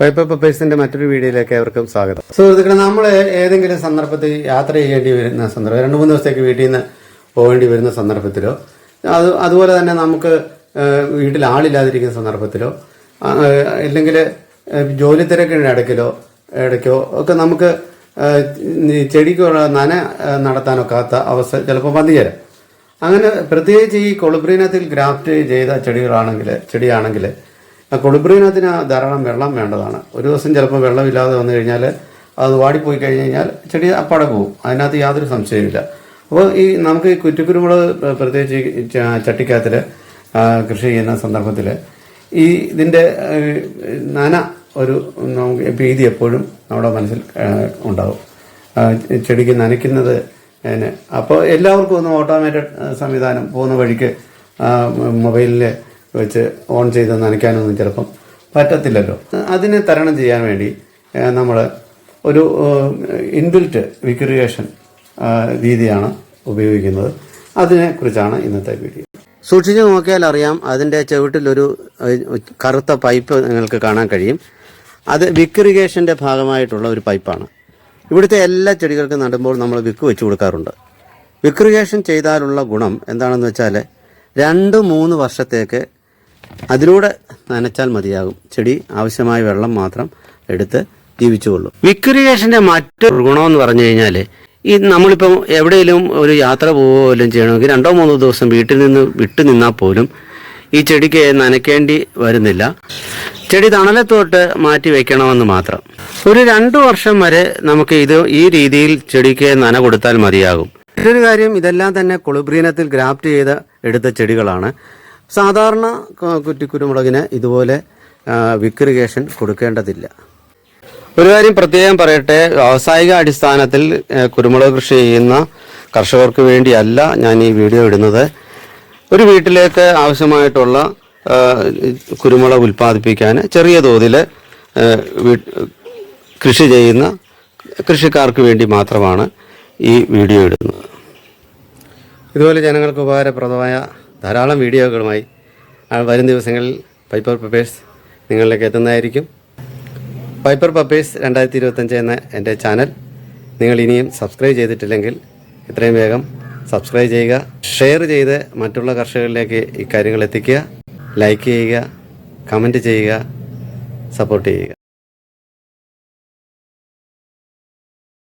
Piper പപ്പേഴ്സിന്റെ മറ്റൊരു വീഡിയോയിലേക്ക് അവർക്കും സ്വാഗതം. സുഹൃത്തുക്കളെ നമ്മൾ ഏതെങ്കിലും സന്ദർഭത്തിൽ യാത്ര ചെയ്യേണ്ടി വരുന്ന സന്ദർഭം രണ്ട് മൂന്ന് ദിവസത്തേക്ക് വീട്ടിൽ നിന്ന് പോകേണ്ടി വരുന്ന സന്ദർഭത്തിലോ അത് അതുപോലെ തന്നെ നമുക്ക് വീട്ടിൽ ആളില്ലാതിരിക്കുന്ന സന്ദർഭത്തിലോ അല്ലെങ്കിൽ ജോലി തിരക്കിന്റെ ഇടയ്ക്കിലോ ഇടയ്ക്കോ ഒക്കെ നമുക്ക് ചെടിക്കുള്ള നന നടത്താനൊക്കാത്ത അവസ്ഥ ചിലപ്പോൾ ചേരാം. അങ്ങനെ പ്രത്യേകിച്ച് ഈ കൊളുബ്രീനത്തിൽ ഗ്രാഫ്റ്റ് ചെയ്ത ചെടികളാണെങ്കിൽ ചെടിയാണെങ്കിൽ കൊളുബ്രീനത്തിന് ധാരാളം വെള്ളം വേണ്ടതാണ്. ഒരു ദിവസം ചിലപ്പോൾ വെള്ളമില്ലാതെ വന്നു കഴിഞ്ഞാൽ അത് വാടിപ്പോയി കഴിഞ്ഞ് കഴിഞ്ഞാൽ ചെടി അപ്പാടെ പോകും അതിനകത്ത് യാതൊരു സംശയമില്ല അപ്പോൾ ഈ നമുക്ക് ഈ കുറ്റിക്കുരുമുളക് പ്രത്യേകിച്ച് ചട്ടിക്കകത്തിൽ കൃഷി ചെയ്യുന്ന സന്ദർഭത്തിൽ ഈ ഇതിന്റെ നന ഒരു നമുക്ക് ഭീതി എപ്പോഴും നമ്മുടെ മനസ്സിൽ ഉണ്ടാവും. ചെടിക്ക് നനയ്ക്കുന്നത് അപ്പോൾ എല്ലാവർക്കും ഒന്ന് ഓട്ടോമേറ്റഡ് സംവിധാനം പോകുന്ന വഴിക്ക് മൊബൈലിൽ വെച്ച് ഓൺ ചെയ്ത് നനയ്ക്കാനൊന്നും ചിലപ്പം പറ്റത്തില്ലല്ലോ. അതിനെ തരണം ചെയ്യാൻ വേണ്ടി നമ്മൾ ഒരു ഇൻബിൽറ്റ് വിക്രിയേഷൻ രീതിയാണ് ഉപയോഗിക്കുന്നത്. അതിനെക്കുറിച്ചാണ് ഇന്നത്തെ വീഡിയോ സൂക്ഷിച്ചു നോക്കിയാൽ അറിയാം അതിന്റെ ചുവട്ടിലൊരു കറുത്ത പൈപ്പ് നിങ്ങൾക്ക് കാണാൻ കഴിയും. അത് വിക്രിഗേഷന്റെ ഭാഗമായിട്ടുള്ള ഒരു പൈപ്പാണ് ഇവിടുത്തെ എല്ലാ ചെടികൾക്കും നടുമ്പോൾ നമ്മൾ വിക്ക് വെച്ച് കൊടുക്കാറുണ്ട്. വിക്രിഗേഷൻ ചെയ്താലുള്ള ഗുണം എന്താണെന്ന് വെച്ചാൽ രണ്ട് മൂന്ന് വർഷത്തേക്ക് അതിലൂടെ നനച്ചാൽ മതിയാകും. ചെടി ആവശ്യമായ വെള്ളം മാത്രം എടുത്ത് ജീവിച്ചുകൊള്ളും. വിക്രിയേഷന്റെ മറ്റൊരു ഗുണമെന്ന് പറഞ്ഞു കഴിഞ്ഞാൽ ഈ നമ്മളിപ്പം എവിടെയെങ്കിലും ഒരു യാത്ര പോകുമല്ലോ ചെയ്യണമെങ്കിൽ രണ്ടോ മൂന്നോ ദിവസം വീട്ടിൽ നിന്ന് വിട്ടു നിന്നാൽ പോലും ഈ ചെടിക്ക് നനയ്ക്കേണ്ടി വരുന്നില്ല. ചെടി തണലത്തോട്ട് മാറ്റി വെക്കണമെന്ന് മാത്രം. ഒരു രണ്ടു വർഷം വരെ നമുക്ക് ഇത് ഈ രീതിയിൽ ചെടിക്ക് നന കൊടുത്താൽ മതിയാകും. മറ്റൊരു കാര്യം ഇതെല്ലാം തന്നെ കൊളുബ്രീനത്തിൽ ഗ്രാഫ്റ്റ് ചെയ്ത് എടുത്ത ചെടികളാണ്. സാധാരണ കുറ്റിക്കുരുമുളകിന് ഇതുപോലെ വിക്രിഗേഷൻ കൊടുക്കേണ്ടതില്ല. ഒരു കാര്യം പ്രത്യേകം പറയട്ടെ വ്യാവസായിക അടിസ്ഥാനത്തിൽ കുരുമുളക് കൃഷി ചെയ്യുന്ന കർഷകർക്ക് വേണ്ടിയല്ല ഞാൻ ഈ വീഡിയോ ഇടുന്നത്. ഒരു വീട്ടിലേക്ക് ആവശ്യമായിട്ടുള്ള കുരുമുളക് ഉൽപ്പാദിപ്പിക്കാൻ ചെറിയ തോതിൽ കൃഷി ചെയ്യുന്ന കൃഷിക്കാർക്ക് വേണ്ടി മാത്രമാണ് ഈ വീഡിയോ ഇടുന്നത്. ഇതുപോലെ ജനങ്ങൾക്ക് ഉപകാരപ്രദമായ ധാരാളം വീഡിയോകളുമായി വരും ദിവസങ്ങളിൽ പൈപ്പർ പപ്പേഴ്സ് നിങ്ങളിലേക്ക് എത്തുന്നതായിരിക്കും. പൈപ്പർ പപ്പേഴ്സ് രണ്ടായിരത്തി ഇരുപത്തഞ്ച് എന്ന എന്റെ ചാനൽ. നിങ്ങൾ ഇനിയും സബ്സ്ക്രൈബ് ചെയ്തിട്ടില്ലെങ്കിൽ എത്രയും വേഗം സബ്സ്ക്രൈബ് ചെയ്യുക. ഷെയർ ചെയ്ത് മറ്റുള്ള കർഷകരിലേക്ക് ഇക്കാര്യങ്ങൾ എത്തിക്കുക. ലൈക്ക് ചെയ്യുക കമന്റ് ചെയ്യുക സപ്പോർട്ട് ചെയ്യുക.